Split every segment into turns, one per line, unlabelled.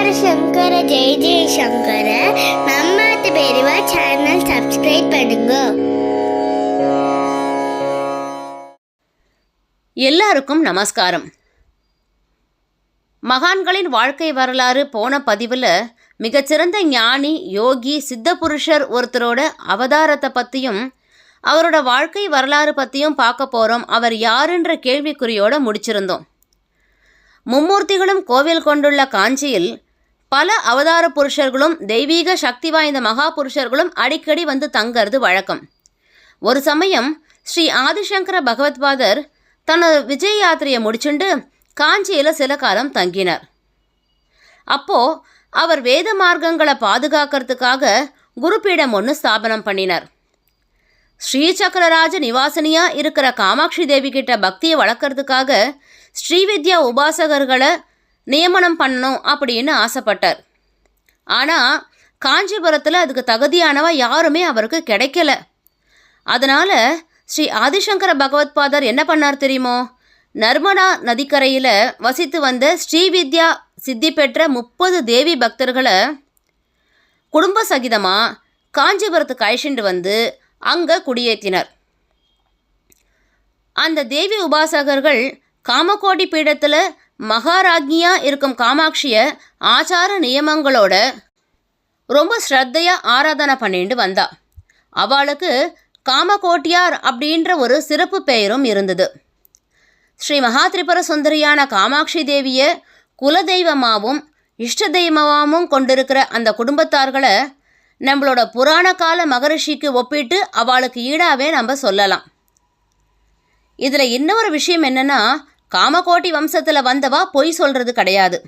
சங்கர சங்கர ஜெய ஜெய சங்கர. மம்மாத்து பெரியவா channel subscribe பண்ணுங்க.
எல்லாருக்கும் நமஸ்காரம். மகான்களின் வாழ்க்கை வரலாறு போன பதிவில் மிகச்சிறந்த ஞானி யோகி சித்த புருஷர் ஒருத்தரோட அவதாரத்தை பற்றியும் அவரோட வாழ்க்கை வரலாறு பற்றியும் பார்க்க போகிறோம் அவர் யாருன்ற கேள்விக்குறியோடு முடிச்சிருந்தோம். மும்மூர்த்திகளும் கோவில் கொண்டுள்ள காஞ்சியில் பல அவதார புருஷர்களும் தெய்வீக சக்தி வாய்ந்த மகா புருஷர்களும் அடிக்கடி வந்து தங்கிறது வழக்கம். ஒரு சமயம் ஸ்ரீ ஆதிசங்கர பகவத்பாதர் தனது விஜய யாத்திரையை முடிச்சுண்டு காஞ்சியில் சில காலம் தங்கினார். அப்போ அவர் வேத மார்க்கங்களை பாதுகாக்கிறதுக்காக குருபீடம் ஒன்று ஸ்தாபனம் பண்ணினார். ஸ்ரீசக்கரராஜ நிவாசனியாக இருக்கிற காமாட்சி தேவி கிட்ட பக்தியை வளர்க்கறதுக்காக ஸ்ரீவித்யா உபாசகர்களை நியமனம் பண்ணணும் அப்படின்னு ஆசைப்பட்டார். ஆனால் காஞ்சிபுரத்தில் அதுக்கு தகுதியானவா யாருமே அவருக்கு கிடைக்கல. அதனால் ஸ்ரீ ஆதிசங்கர பகவத்பாதர் என்ன பண்ணார் தெரியுமோ நர்மதா நதிக்கரையில் வசித்து வந்த ஸ்ரீவித்யா சித்தி பெற்ற முப்பது தேவி பக்தர்களை குடும்ப சகிதமாக காஞ்சிபுரத்துக்கு அழைச்சிட்டு வந்து அங்கே குடியேற்றினர். அந்த தேவி உபாசகர்கள் காமகோடி பீடத்தில் மகாராஜ்ஞியாக இருக்கும் காமாட்சியை ஆச்சார நியமங்களோட ரொம்ப ஸ்ரத்தையாக ஆராதனை பண்ணிட்டு வந்தா. அவளுக்கு காமகோட்டியார் அப்படின்ற ஒரு சிறப்பு பெயரும் இருந்தது. ஸ்ரீ மகாத்ரிபுர சுந்தரியான காமாட்சி தேவியை குலதெய்வமாகவும் இஷ்ட தெய்வமாகவும் கொண்டிருக்கிற அந்த குடும்பத்தார்களை நம்மளோட புராண கால மகரிஷிக்கு ஒப்பிட்டு அவளுக்கு ஈடாவே நம்ம சொல்லலாம். இதில் இன்னொரு விஷயம் என்னன்னா காமகோட்டி வம்சத்தில் வந்தவா பொய் சொல்கிறது கிடையாது.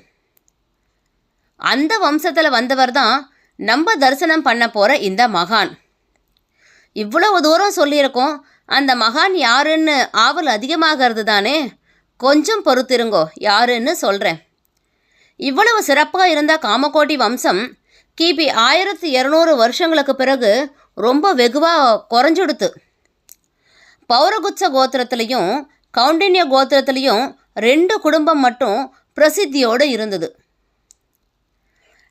அந்த வம்சத்தில் வந்தவர் தான் நம்ம தரிசனம் பண்ண போகிற இந்த மகான். இவ்வளவு தூரம் சொல்லியிருக்கோம் அந்த மகான் யாருன்னு ஆவல் அதிகமாகிறது தானே கொஞ்சம் பொறுத்திருங்கோ யாருன்னு சொல்கிறேன் இவ்வளவு சிறப்பாக இருந்த காமகோட்டி வம்சம் கிபி ஆயிரத்தி இரநூறு வருஷங்களுக்கு பிறகு ரொம்ப வெகுவாக குறைஞ்சுடுத்து. பௌரகுச்ச கோத்திரத்துலேயும் கவுண்டின்ய கோத்திரத்துலேயும் ரெண்டு குடும்பம் மட்டும் பிரசித்தியோடு இருந்தது.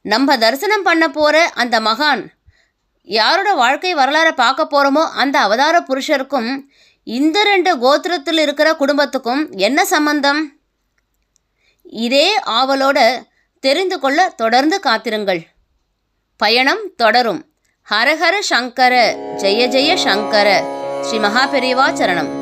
நம்ம தரிசனம் பண்ண போகிற அந்த மகான் யாரோட வாழ்க்கை வரலாறை பார்க்க போகிறோமோ அந்த அவதார புருஷருக்கும் இந்த ரெண்டு கோத்திரத்தில் இருக்கிற குடும்பத்துக்கும் என்ன சம்பந்தம்? இதே ஆவலோட தெரிந்து கொள்ள தொடர்ந்து காத்திருங்கள். பயணம் தொடரும். ஹரஹர சங்கர ஜெய ஜெய சங்கர ஸ்ரீ மகாபெரிவா சரணம்.